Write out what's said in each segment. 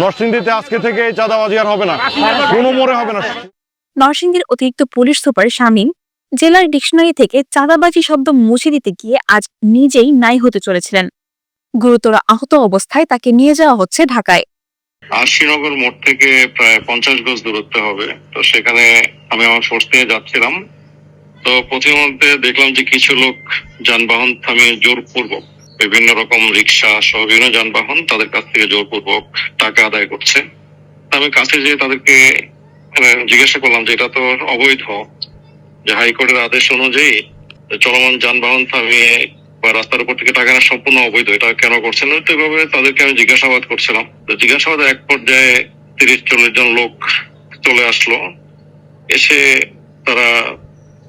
নরসিংদীতে আজকে থেকে এই চাঁদাবাজি আর হবে না। কোনো মোড়ে হবে না। নরসিংদীর অতিরিক্ত পুলিশ সুপার শামীম জেলার ডিকশনারি থেকে চাঁদাবাজি শব্দ মুছে দিতে গিয়ে আজ নিজেই নাই হতে চলেছিলেন। গুরুতর আহত অবস্থায় তাকে নিয়ে যাওয়া হচ্ছে ঢাকায়। আশিনগর মোড় থেকে প্রায় পঞ্চাশ গজ দূরত্বে হবে। তো সেখানে আমি আমার ফোর্স নিয়ে যাচ্ছিলাম। তো পথের মধ্যে দেখলাম যে কিছু লোক যানবাহন থামিয়ে জোরপূর্বক বিভিন্ন রকম রিক্সা সহ বিভিন্ন যানবাহন তাদের কাছ থেকে জোরপূর্বক টাকা আদায় করছে। আমি কাছে যেয়ে তাদেরকে জিজ্ঞাসা করলাম যে এটা তো অবৈধ। যে হাইকোর্টের আদেশ অনুযায়ী চলমান যানবাহন থামিয়ে বা রাস্তার উপর থেকে টাকা নেওয়া সম্পূর্ণ অবৈধ, এটা কেন করছেন? তো এভাবে তাদেরকে আমি জিজ্ঞাসাবাদ করছিলাম। তো জিজ্ঞাসাবাদের এক পর্যায়ে তিরিশ চল্লিশ জন লোক চলে আসলো। এসে তারা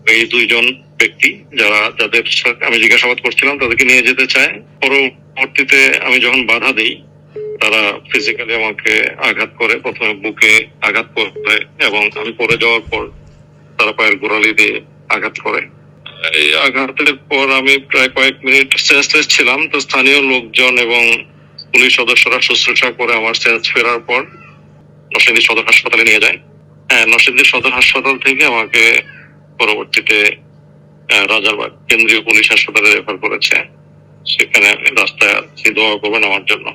এই দুইজন ব্যক্তি যারা যাদের আমি জিজ্ঞাসাবাদ করছিলাম, তাদেরকে নিয়ে যেতে চায়। পরবর্তীতে আমি যখন বাধা দিই, তারা ফিজিক্যালি আমাকে আঘাত করে। প্রথমে বুকে আঘাত করে এবং আমি পড়ে যাওয়ার পর তারা পায়ের গোড়ালি দিয়ে আঘাত করে। এই আঘাতের পর আমি প্রায় কয়েক মিনিট সেন্সলেস ছিলাম। তো স্থানীয় লোকজন এবং পুলিশ সদস্যরা শুশ্রূষা করে আমার সেন্স ফেরার পর নরসিংদী সদর হাসপাতালে নিয়ে যায়। হ্যাঁ নরসিংদী সদর হাসপাতাল থেকে আমাকে পরবর্তীতে রাজারবাগ কেন্দ্রীয় পুলিশ হাসপাতালে রেফার করেছে। সেখানে রাস্তায় দোয়া করবেন আমার জন্য।